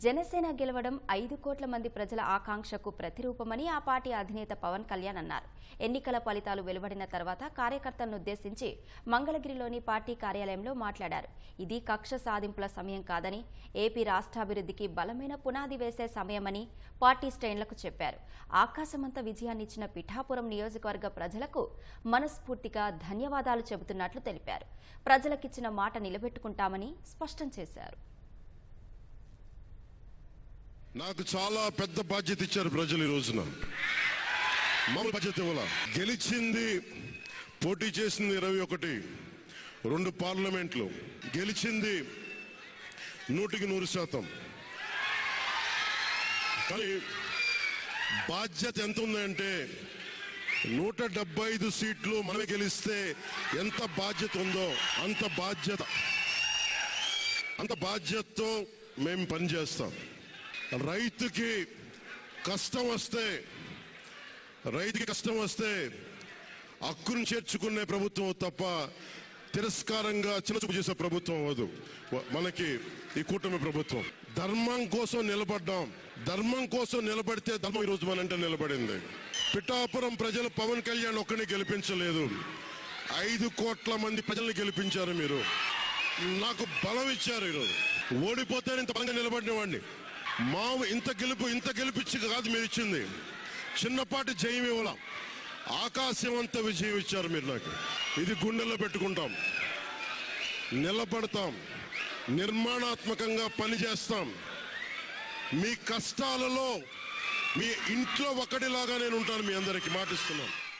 జనసేన గెలవడం ఐదు కోట్ల మంది ప్రజల ఆకాంక్షకు ప్రతిరూపమని ఆ పార్టీ అధినేత పవన్ కళ్యాణ్ అన్నారు. ఎన్నికల ఫలితాలు వెలువడిన తర్వాత కార్యకర్తలను ఉద్దేశించి మంగళగిరిలోని పార్టీ కార్యాలయంలో మాట్లాడారు. ఇది కక్ష సాధింపుల సమయం కాదని ఏపీ రాష్ట్రాభివృద్ధికి బలమైన పునాది వేసే సమయమని పార్టీ శ్రేణులకు చెప్పారు. ఆకాశమంత విజయాన్నిచ్చిన పిఠాపురం నియోజకవర్గ ప్రజలకు మనస్ఫూర్తిగా ధన్యవాదాలు చెబుతున్నట్లు తెలిపారు. ప్రజలకిచ్చిన మాట నిలబెట్టుకుంటామని స్పష్టం చేశారు. నాకు చాలా పెద్ద బాధ్యత ఇచ్చారు ప్రజలు ఈ రోజున. మామూలు బాధ్యత ఇవ్వాల? గెలిచింది పోటీ చేసింది ఇరవై ఒకటి. రెండు పార్లమెంట్లు. గెలిచింది నూటికి నూరు శాతం. కానీ బాధ్యత ఎంత ఉందంటే నూట డెబ్బై ఐదు సీట్లు మనమే గెలిస్తే ఎంత బాధ్యత ఉందో అంత బాధ్యత. అంత బాధ్యతతో మేము పనిచేస్తాం. రైతుకి కష్టం వస్తే రైతుకి కష్టం వస్తే హక్కును చేర్చుకునే ప్రభుత్వం తప్ప తిరస్కారంగా చిన్నచూపు చేసే ప్రభుత్వం అవ్వదు. మనకి ఈ కూటమి ప్రభుత్వం. ధర్మం కోసం నిలబడ్డాం. ధర్మం కోసం నిలబడితే ధర్మం ఈరోజు మనంటే నిలబడింది. పిఠాపురం ప్రజలు పవన్ కళ్యాణ్ ఒక్కడిని గెలిపించలేదు. ఐదు కోట్ల మంది ప్రజల్ని గెలిపించారు మీరు. నాకు బలం ఇచ్చారు ఈరోజు. ఓడిపోతే ఇంత బలంగా నిలబడిన వాడిని. మావు ఇంత గెలుపు ఇంత గెలిపించి కాదు మీరు ఇచ్చింది. చిన్నపాటి జయం ఇవ్వాల. ఆకాశం అంత విజయం ఇచ్చారు మీరు నాకు. ఇది గుండెల్లో పెట్టుకుంటాం. నిలబడతాం. నిర్మాణాత్మకంగా పనిచేస్తాం. మీ కష్టాలలో మీ ఇంట్లో ఒకటిలాగా నేను ఉంటాను మీ అందరికీ మాటిస్తున్నాను.